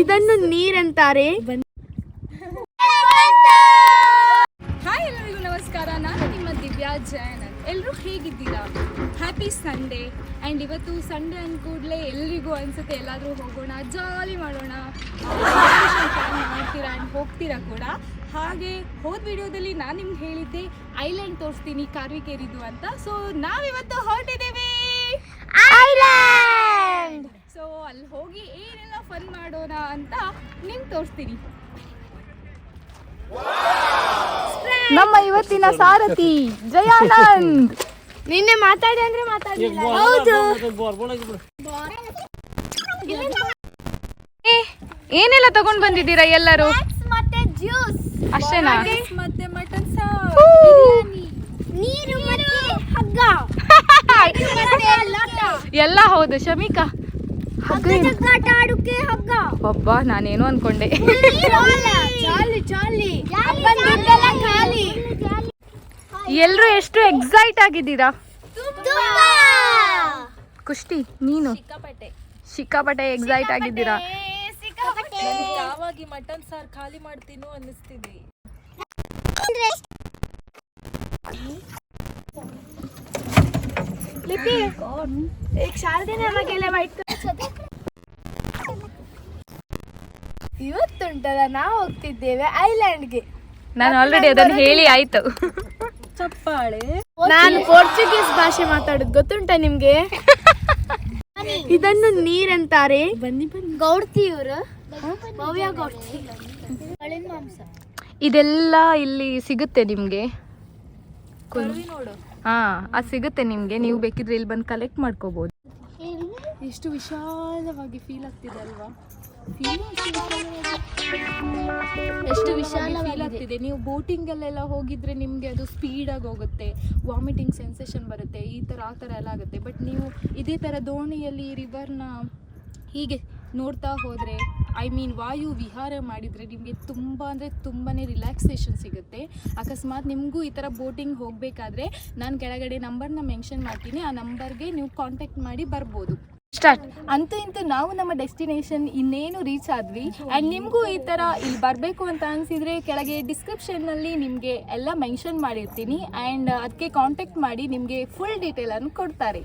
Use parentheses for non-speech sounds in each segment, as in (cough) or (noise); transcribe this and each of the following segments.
ಇದನ್ನು ನೀರಂತಾರೆ. ಹಾಯ್ ಎಲ್ಲರಿಗೂ ನಮಸ್ಕಾರ. ನಾನು ನಿಮ್ಮ ದಿವ್ಯಾ ಜಯನ್ ಎಲ್ಲರೂ ಹೇಗಿದ್ದೀರಾ? ಹ್ಯಾಪಿ ಸಂಡೇ ಆ್ಯಂಡ್ ಇವತ್ತು ಸಂಡೇ ಅಂದ ಕೂಡಲೇ ಎಲ್ರಿಗೂ ಅನಿಸುತ್ತೆ, ಎಲ್ಲಾದರೂ ಹೋಗೋಣ ಜಾಲಿ ಮಾಡೋಣ. ಮಾಡ್ತೀರಾ ಆ್ಯಂಡ್ ಹೋಗ್ತೀರಾ ಕೂಡ? ಹಾಗೆ ಹೋದ ವಿಡಿಯೋದಲ್ಲಿ ನಾನು ನಿಮ್ಗೆ ಹೇಳಿದ್ದೆ ಐಲ್ಯಾಂಡ್ ತೋರಿಸ್ತೀನಿ ಕಾರ್ವಿಕೇರಿದು ಅಂತ. ಸೊ ನಾವಿವತ್ತು ಹೊರಟಿದ್ದೀವಿ. ಐಲ್ಯಾಂಡ್! ಸೊ ಅಲ್ಲಿ ಹೋಗಿ ಏನೆಲ್ಲ ಫನ್ ಮಾಡೋಣ ಅಂತ ನಿಮ್ಗೆ ತೋರಿಸ್ತೀನಿ. ನಮ್ಮ ಇವತ್ತಿನ ಸಾರಥಿ ಜಯಾನಂದ್. ನಿನ್ನೆ ಮಾತಾಡಿ ಅಂದ್ರೆ ಮಾತಾಡಿಲ್ಲ ಹೌದು. ಏ, ಏನೆಲ್ಲ ತಗೊಂಡ್ ಬಂದಿದ್ದೀರಾ ಎಲ್ಲರೂ? ಮತ್ತೆ ಜ್ಯೂಸ್ ಅಷ್ಟೇನಾ? ಮತ್ತೆ ಮಟನ್ ನೀರು ಮತ್ತೆ ಹಗ್ಗ. ಎಲ್ಲ ಹೌದು ಶಮಿಕಾ. ಒಬ್ಬ ನಾನೇನು ಅನ್ಕೊಂಡೆ. ಚಾಲಿ ಚಾಲಿ ಅಪ್ಪನ್ ದುಡ್ಡೆಲ್ಲ ಖಾಲಿ ಎಲ್ರು ಎಷ್ಟು ಎಕ್ಸೈಟ್ ಆಗಿದ್ದೀರಾ? ಕುಷ್ಟಿ ನೀನು? ಸಿಕ್ಕಾಪಟ್ಟೆ. ಎಕ್ಸೈಟ್ ಆಗಿದ್ದೀರಾ? ಯಾವಾಗ ಮಟನ್ ಸಾರ್ ಖಾಲಿ ಮಾಡ್ತೀನೋ ಅನ್ನಿಸ್ತಿದೆ. ಲಿಪಿ. ಈಗ ಶಾರದಿನ ನಮಗೆಲ್ಲ ವೈಟ್ ಇವತ್ತುಂಟಲ್ಲ ನಾವು ಹೋಗ್ತಿದ್ದೇವೆ ಐಲ್ಯಾಂಡ್ಗೆ. ನಾನು ಆಲ್ರೆಡಿ ಅದನ್ನು ಹೇಳಿ ಆಯ್ತು. ಚಪ್ಪಾಳೆ. ನಾನು ಪೋರ್ಚುಗೀಸ್ ಭಾಷೆ ಮಾತಾಡೋದು ಗೊತ್ತುಂಟ ನಿಮ್ಗೆ? ಇದನ್ನು ನೀರಂತಾರೆ. ಬನ್ನಿ ಬನ್ನಿ. ಗೌಡ್ತಿ ಇದೆಲ್ಲ ಇಲ್ಲಿ ಸಿಗುತ್ತೆ ನಿಮಗೆ. ಹಾ ಅದು ಸಿಗುತ್ತೆ ನಿಮಗೆ. ನೀವು ಬೇಕಿದ್ರೆ ಇಲ್ಲಿ ಬಂದು ಕಲೆಕ್ಟ್ ಮಾಡ್ಕೋಬಹುದು ಎಷ್ಟು ವಿಶಾಲವಾಗಿ ಫೀಲ್ ಆಗ್ತಿದೆ ಅಲ್ವಾ? ಎಷ್ಟು ವಿಶಾಲ ಫೀಲ್ ಆಗ್ತಿದೆ? ನೀವು ಬೋಟಿಂಗ್ ಅಲ್ಲೆಲ್ಲ ಹೋಗಿದ್ರೆ ನಿಮಗೆ ಅದು ಸ್ಪೀಡ್ ಆಗಿ ಹೋಗುತ್ತೆ ವಾಮಿಟಿಂಗ್ ಸೆನ್ಸೇಷನ್ ಬರುತ್ತೆ ಈ ಥರ ಆ ಥರ ಎಲ್ಲ ಆಗುತ್ತೆ. ಬಟ್ ನೀವು ಇದೇ ಥರ ದೋಣಿಯಲ್ಲಿ ರಿವರ್ನ ಹೀಗೆ ನೋಡ್ತಾ ಹೋದರೆ ಐ ಮೀನ್ ವಾಯು ವಿಹಾರ ಮಾಡಿದರೆ ನಿಮಗೆ ತುಂಬ ಅಂದರೆ ತುಂಬಾ ರಿಲ್ಯಾಕ್ಸೇಷನ್ ಸಿಗುತ್ತೆ. ಅಕಸ್ಮಾತ್ ನಿಮಗೂ ಈ ಥರ ಬೋಟಿಂಗ್ ಹೋಗಬೇಕಾದ್ರೆ ನಾನು ಕೆಳಗಡೆ ನಂಬರ್ನ ಮೆನ್ಷನ್ ಮಾಡ್ತೀನಿ. ಆ ನಂಬರ್ಗೆ ನೀವು ಕಾಂಟ್ಯಾಕ್ಟ್ ಮಾಡಿ ಬರ್ಬೋದು. ಸ್ಟಾರ್ಟ್ ಅಂತೂ ಇಂತೂ ನಾವು ನಮ್ಮ ಡೆಸ್ಟಿನೇಷನ್ ಇನ್ನೇನು ರೀಚ್ ಆದ್ವಿ. ಆ್ಯಂಡ್ ನಿಮಗೂ ಈ ಥರ ಇಲ್ಲಿ ಬರಬೇಕು ಅಂತ ಅನಿಸಿದರೆ ಕೆಳಗೆ ಡಿಸ್ಕ್ರಿಪ್ಷನ್ನಲ್ಲಿ ನಿಮಗೆ ಎಲ್ಲ ಮೆನ್ಷನ್ ಮಾಡಿರ್ತೀನಿ. ಆ್ಯಂಡ್ ಅದಕ್ಕೆ ಕಾಂಟ್ಯಾಕ್ಟ್ ಮಾಡಿ ನಿಮಗೆ ಫುಲ್ ಡೀಟೇಲನ್ನು ಕೊಡ್ತಾರೆ.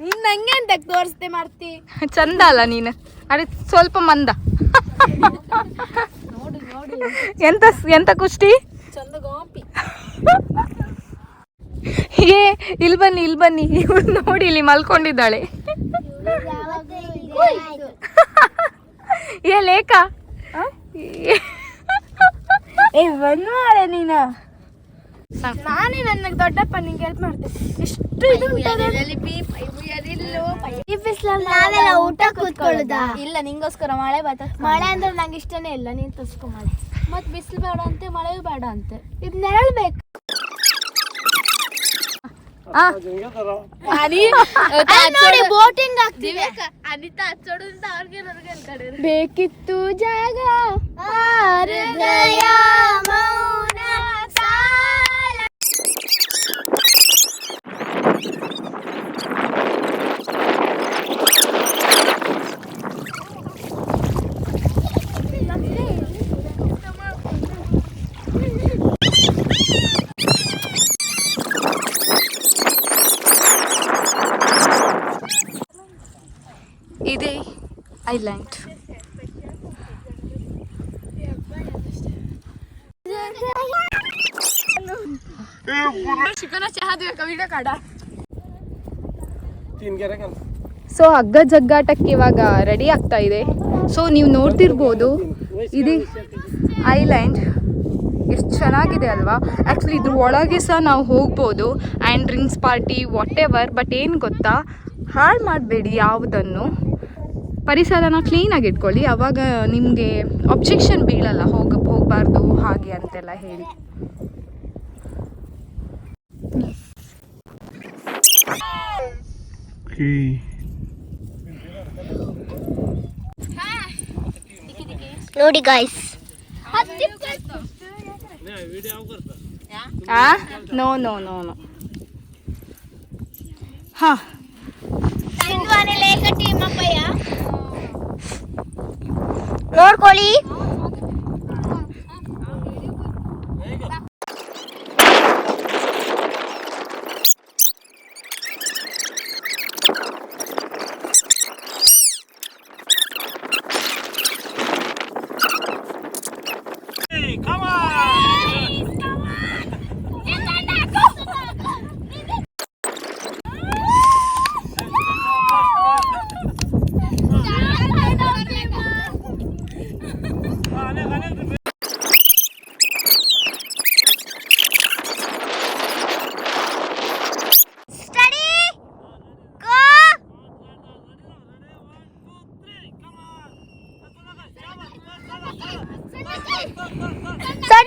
ನೀನ್ ನಂಗೆ ಅಂತ ತೋರಿಸ್ದೆ ಮಾಡ್ತಿ ಚಂದ ಅಲ್ಲ ನೀನು. ಅರೆ ಸ್ವಲ್ಪ ಮಂದ. ಎಂತ ಎಂತ ಕುಷ್ಟಿ? ಚಂದ ಗಾಂಪಿ ಏ ಇಲ್ಲಿ ಬನ್ನಿ ಇಲ್ಲಿ ಬನ್ನಿ. ನೋಡಿ ಇಲ್ಲಿ ಮಲ್ಕೊಂಡಿದ್ದಾಳೆ. ಏ ಲೇಖ. ಏ ಬಂದ್ ಮಾರೆ ನೀನು. ನಾನೇ ನನ್ನ ದೊಡ್ಡಪ್ಪ ನಿಂಗೆ ಹೆಲ್ಪ್ ಮಾಡ್ತೇನೆ ಎಷ್ಟು ಇದು ನಾನೆಲ್ಲ ಊಟ ಕೂತ್ಕೊಳ್ಳೋದಾ? ಇಲ್ಲ ನಿಂಗೋಸ್ಕರ ಮಳೆ ಬರ್ತ ಮಳೆ ಅಂದ್ರೆ ನಂಗೆ ಇಷ್ಟನೇ ಇಲ್ಲ ನೀನ್ ತಸ್ಕೊ ಮಳೆ. ಮತ್ತೆ ಬಿಸಿಲು ಬೇಡ ಅಂತೆ ಮಳೆಯೂ ಬೇಡ ಅಂತೆ. ಇದು ನೆರಳು ಬೇಕು ಬೋಟಿಂಗ್ ಅನಿತಾ ಅವ್ರಿಗೆ ಬೇಕಿತ್ತು ಜಾಗ ಹೃದಯ ಮೌನ ಸಾಲ ಇದೆ ಐಲ್ಯಾಂಡ್ ಸೊ ಹಗ್ಗ ಜಗ್ಗಾಟಕ್ಕೆ ಇವಾಗ ರೆಡಿ ಆಗ್ತಾ ಇದೆ. ಸೊ ನೀವು ನೋಡ್ತಿರ್ಬೋದು, ಇದು ಐಲ್ಯಾಂಡ್ ಎಷ್ಟು ಚೆನ್ನಾಗಿದೆ ಅಲ್ವಾ? ಆ್ಯಕ್ಚುಲಿ ಇದ್ರ ಒಳಗೆ ಸಹ ನಾವು ಹೋಗ್ಬೋದು and drinks party whatever but ಏನು ಗೊತ್ತಾ? ಹಾಳು ಮಾಡಬೇಡಿ ಯಾವುದನ್ನು. ಪರಿಸರನ ಕ್ಲೀನಾಗಿ ಇಟ್ಕೊಳ್ಳಿ. ಅವಾಗ ನಿಮಗೆ ಅಬ್ಜೆಕ್ಷನ್ ಬೀಳಲ್ಲ. ಹೋಗ ಹೋಗಬಾರ್ದು, ಹಾಗೆ ಅಂತೆಲ್ಲ ಹೇಳಿ. ನೋಡಿ ಗಾಯ್ಸ್ ಆ? ನೋ ನೋ ನೋ ನೋ ಹಾ ನೋಡ್ಕೊಳ್ಳಿ Sơn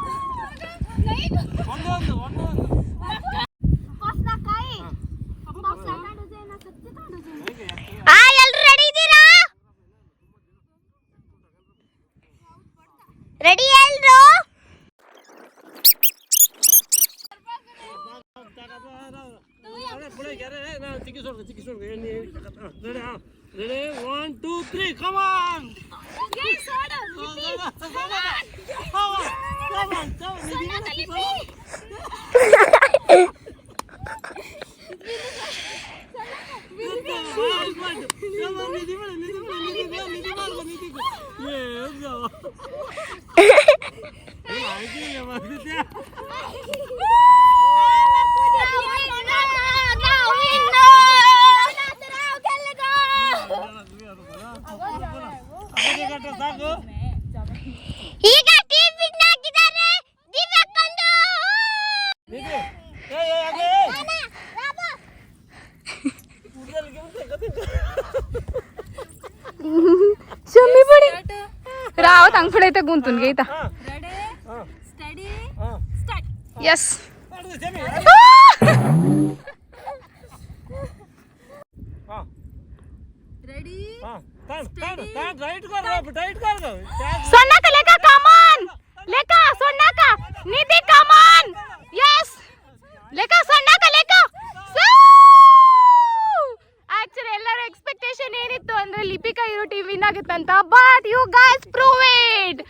One, two, three, come on! Guys, order! Repeat! Come on! Come on! Come on! Come on! Sana da repeat! Yeah, (laughs) ಹಂಗ್ ಪಡೈತೆ ಗುಂತುನ್ಗೆ ಐತಾ ಎಸ್ ಮಾಡಿದೆ ಜಮಿ ಹಾಂ ರೆಡಿ ಹಾಂ ತಾಂಡ್ ತಾಂಡ್ ತಾಂಡ್ ರೈಟ್ ಕರ್ ರೈಟ್ ಕರ್ ಸೊನ್ನಾಕ ಲೆಕ್ಕ ಕಮಾನ್ ಲೆಕ್ಕ ಸೊನ್ನಾಕ ನಿಧಿ ಕಮಾನ್ ಎಸ್ ಲೆಕ್ಕ ಸೊನ್ನಾಕ ಏನಿತ್ತು ಅಂದ್ರೆ ಲಿಪಿಕಾ ಇರೋ team win ಆಗುತ್ತಂತ but you guys prove it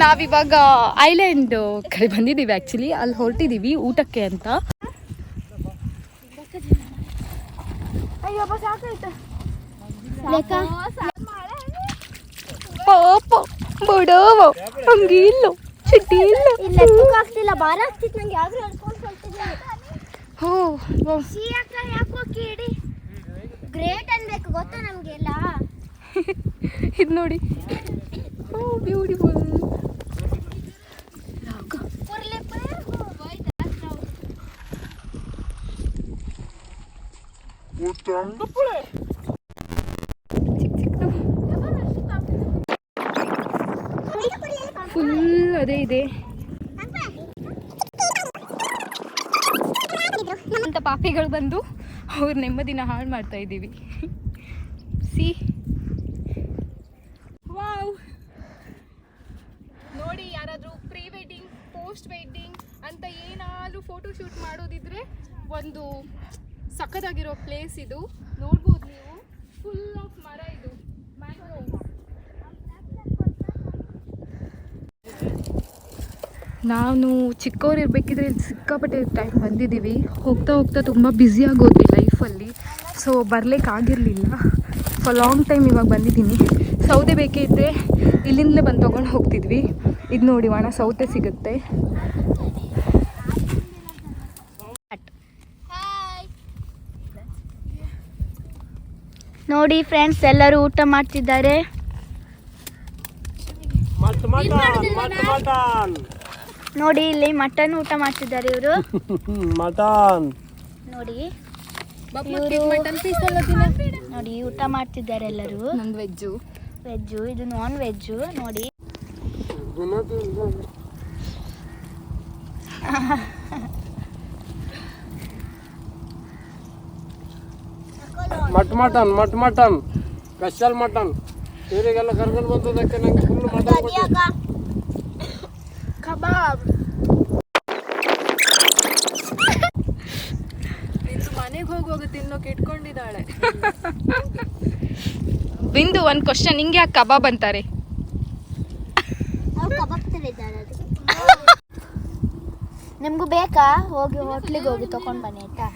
ನಾವಿವಾಗ ಐಲ್ಯಾಂಡ್ ಕಡೆ ಬಂದಿದ್ದೀವಿ ಆ್ಯಕ್ಚುಲಿ ಅಲ್ಲಿ ಹೊರಟಿದ್ದೀವಿ ಊಟಕ್ಕೆ ಅಂತ. ಪಾಪ ಬಡವ ಹಂಗಿಲ್ಲ ಚಿಟ್ಟಿ ಇಲ್ಲ. ಇಲ್ಲ ಆಗ್ತಿಲ್ಲ ಬಾರ ಆಗ್ತಿತ್ತು ನಂಗೆ ಯಾವ್ದು ಹೋ ಓ. ಸಿ ಅಕ್ಕ ಯಾಕೋ ಕೇಳಿ? ಗ್ರೇಟ್ ಅನ್ಬೇಕು ಗೊತ್ತಾ ನಮಗೆಲ್ಲ? (laughs) ಇದು ನೋಡಿ. ಬ್ಯೂಟಿಫುಲ್ ಫುಲ್ ಅದೇ ಇದೆ. ಅಂತ ಪಾಪಿಗಳು ಬಂದು ಅವ್ರ ನೆಮ್ಮದಿನ ಹಾಳು ಮಾಡ್ತಾ ಇದ್ದೀವಿ. ಸಿ. ವಾವ್. ನೋಡಿ ಯಾರಾದರೂ ಪ್ರೀ ವೆಡ್ಡಿಂಗ್ ಪೋಸ್ಟ್ ವೆಡ್ಡಿಂಗ್ ಅಂತ ಏನಾದರೂ ಫೋಟೋ ಶೂಟ್ ಮಾಡೋದಿದ್ರೆ ಒಂದು ಸಖತ್ತಾಗಿರೋ ಪ್ಲೇಸ್ ಇದು. ನೋಡ್ಬೋದು ನೀವು. ಫುಲ್ ಆಫ್ ಮರ ಇದು. ನಾನು ಚಿಕ್ಕವ್ರು ಇರಬೇಕಿದ್ರೆ ಇಲ್ಲಿ ಸಿಕ್ಕಾಪಟ್ಟೆ ಟೈಮ್ ಬಂದಿದ್ದೀವಿ. ಹೋಗ್ತಾ ಹೋಗ್ತಾ ತುಂಬ ಬ್ಯುಸಿ ಆಗೋದ್ವಿ ಲೈಫಲ್ಲಿ ಸೊ ಬರ್ಲಿಕ್ಕೆ ಆಗಿರಲಿಲ್ಲ ಫಾರ್ ಲಾಂಗ್ ಟೈಮ್ ಇವಾಗ ಬಂದಿದ್ದೀನಿ. ಸೌದೆ ಬೇಕೇ ಇದ್ದರೆ ಇಲ್ಲಿಂದಲೇ ಬಂದು ತೊಗೊಂಡು ಹೋಗ್ತಿದ್ವಿ. ಇದು ನೋಡಿ ಒಣ ಸೌತೆ ಸಿಗುತ್ತೆ. ನೋಡಿ ಫ್ರೆಂಡ್ಸ್ ಎಲ್ಲರೂ ಊಟ ಮಾಡ್ತಿದ್ದಾರೆ. ನೋಡಿ ಇಲ್ಲಿ ಮಟನ್ ಊಟ ಮಾಡ್ತಿದ್ದಾರೆ ಇವರು. (laughs) ಮಟನ್. ನೋಡಿ. ನೋಡಿ ಊಟ ಮಾಡ್ತಿದ್ದಾರೆ ಎಲ್ಲರೂ. ವೆಜ್ಜು ವೆಜ್ಜು ಇದು ನಾನ್ ವೆಜ್ಜು ನೋಡಿ. (laughs) ಮಟ್ ಮಟನ್ ಮಟ್ ಮಟನ್. Special mutton. ಇವರಿಗೆಲ್ಲ ಕರ್ಕೊಂಡು ಬಂದದಕ್ಕೆ ನಂಗೆ ಫುಲ್ ಮಟನ್ ಕಬಾಬ್. ನಿಂದು ಮನೆಗೆ ಹೋಗುವಾಗ ತಿನ್ನೋಕೆ ಇಟ್ಕೊಂಡಿದ್ದಾಳೆ. ಬಿಂದು ಒಂದು ಕ್ವಶನ್ ನಿಂಗೆ ಯಾಕೆ ಕಬಾಬ್ ಅಂತಾರೆ? (laughs) ನಿಮ್ಗೂ ಬೇಕಾ? ಹೋಗಿ ಹೋಟ್ಲಿಗೆ ಹೋಗಿ ತಕೊಂಡ್ ಬನ್ನಿ ಆಯ್ತಾ?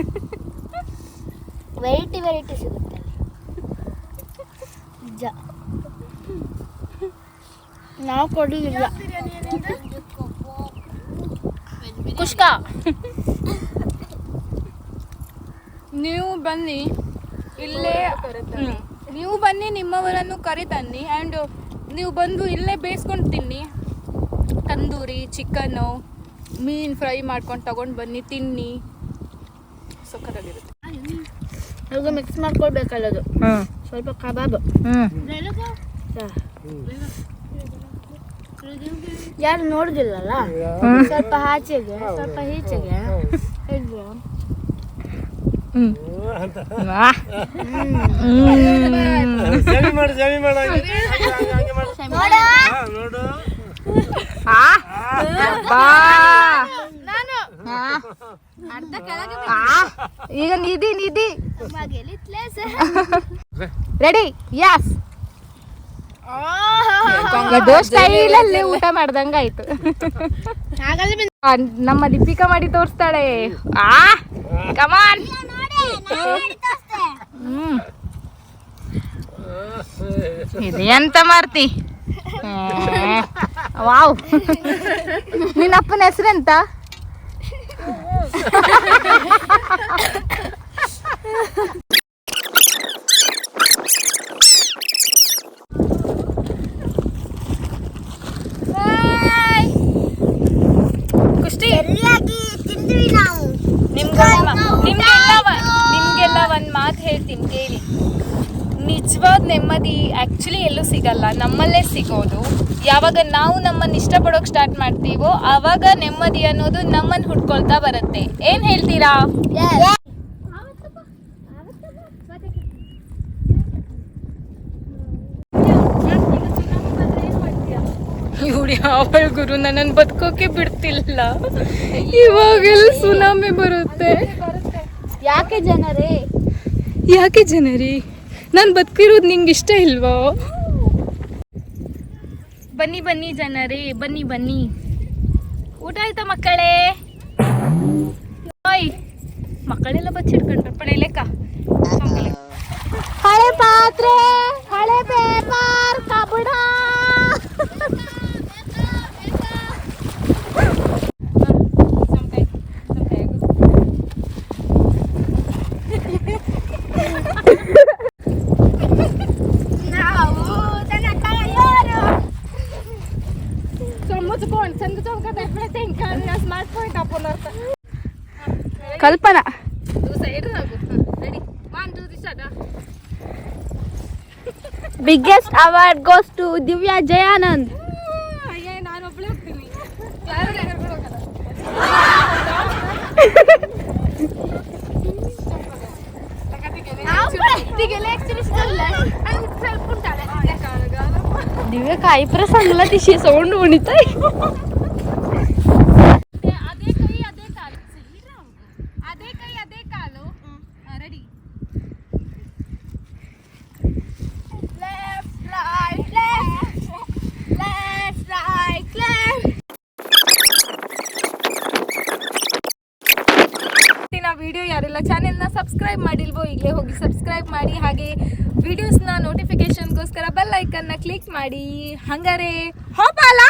ವೆರೈಟಿ ವೆರೈಟಿ ಸಿಗುತ್ತೆ. ನಿಜ. ನಾವು ಕೊಡಲಿಲ್ಲ ಕುಷ್ಕ. ನೀವು ಬನ್ನಿ. ಇಲ್ಲೇ ನೀವು ಬನ್ನಿ, ನಿಮ್ಮವರನ್ನು ಕರೆ ತನ್ನಿ ಆ್ಯಂಡ್ ನೀವು ಬಂದು ಇಲ್ಲೇ ಬೇಯಿಸ್ಕೊಂಡು ತಿನ್ನಿ. ತಂದೂರಿ, ಚಿಕನ್ನು, ಮೀನು ಫ್ರೈ ಮಾಡ್ಕೊಂಡು ತಗೊಂಡು ಬನ್ನಿ, ತಿನ್ನಿ. ಸಖತ್ತಾಗಿರುತ್ತೆ. ಈಗ ಮಿಕ್ಸ್ ಮಾಡ್ಕೊಳ್ಬೇಕಲ್ಲ ಅದು ಸ್ವಲ್ಪ ಕಬಾಬ್. ಯಾರು ನೋಡುದಿಲ್ಲಲ್ಲ? ಸ್ವಲ್ಪ ಆಚೆಗೆ ಸ್ವಲ್ಪ ಈಚೆಗೆ. ಇದ್ವು. ಸರಿ ನೋಡು ಈಗ ನಿಧಿ ನಿಧಿ. ರೆಡಿ ಸ್ಟೈಲ್ ಸ್ಟೈಲಲ್ಲಿ ಊಟ ಮಾಡ್ದಂಗ ಆಯ್ತು. ಆ, ನಮ್ಮ ದೀಪಿಕಾ ಮಾಡಿ ತೋರಿಸ್ತಾಳೆ. ಆ ಕಮಾನ್ ಹ್ಮ್. ಇದು ಎಂತ ಮಾಡ್ತಿ ವಾವ್. ನಿನ್ನ ಅಪ್ಪನ ಹೆಸರೆಂತ ಕುಷ್ಟಿ ತಿಂದ್ವಿ ನಾವು ನಿಮ್ಗೆಲ್ಲ ನಿಮ್ಗೆಲ್ಲ ವ- ನಿಮ್ಗೆಲ್ಲ ಒಂದು ಮಾತು ಹೇಳ್ತೀನಿ ಕೇಳಿ. ನಿಜವಾದ ನೆಮ್ಮದಿ ಆ್ಯಕ್ಚುಲಿ ಎಲ್ಲೂ ಸಿಗಲ್ಲ. ನಮ್ಮಲ್ಲೇ ಸಿಗೋದು. ಯಾವಾಗ ನಾವು ನಮ್ಮನ್ನು ಇಷ್ಟಪಡೋಕೆ ಸ್ಟಾರ್ಟ್ ಮಾಡ್ತೀವೋ ಆವಾಗ ನೆಮ್ಮದಿ ಅನ್ನೋದು ನಮ್ಮನ್ನು ಹುಡ್ಕೊಳ್ತಾ ಬರುತ್ತೆ. ಏನ್ ಹೇಳ್ತೀರಾ? ಇವಳು ಯಾವ ಗುರು? ನನ್ನನ್ನು ಬದುಕೋಕೆ ಬಿಡ್ತಿಲ್ಲ. ಇವಾಗೆಲ್ಲ ಸುನಾಮಿ ಬರುತ್ತೆ. ಯಾಕೆ ಜನರೇ? ಯಾಕೆ ಜನರಿ? ನಾನು ಬದುಕಿರೋದು ನಿಂಗೆ ಇಷ್ಟ ಇಲ್ವೋ? ಬನ್ನಿ ಬನ್ನಿ ಜನರೇ, ಬನ್ನಿ ಬನ್ನಿ. ಊಟ ಆಯ್ತಾ ಮಕ್ಕಳೇ? ಓಯ್, ಮಕ್ಕಳೆಲ್ಲ ಬಚ್ಚಿಡ್ಕೊಂಡ್ರು. ಪಡೆ ಲೆಕ್ಕ. ಹಳೆ ಪಾತ್ರೆ, ಹಳೆ paper ಕಬಡ Kalpana. Biggest award goes to Divya Jayanand. Divya ಕಾಯಿ ಪ್ರೆಸ್ ತಿಶಿ ಸೌಂಡ್ ಉಣಿತಾಯಿ ಅದೇ ಕೈ ಅದೇ ಕಾಲು ಅದೇ ಕೈ ಅದೇ ಕಾಲು ರೆಡಿ ವಿಡಿಯೋ ಯಾರೆಲ್ಲ ಚಾನೆಲ್ನ ಸಬ್ಸ್ಕ್ರೈಬ್ ಮಾಡಿಲ್ವೋ ಈಗಲೇ ಹೋಗಿ ಸಬ್ಸ್ಕ್ರೈಬ್ ಮಾಡಿ ಹಾಗೆ ವಿಡಿಯೋಸ್ನ ನೋಟಿಫಿಕೇಶನ್ಗೋಸ್ಕರ ಬೆಲ್ ಐಕನ್ನ ಕ್ಲಿಕ್ ಮಾಡಿ. ಹಂಗಾರೆ ಹೋಪಾಲ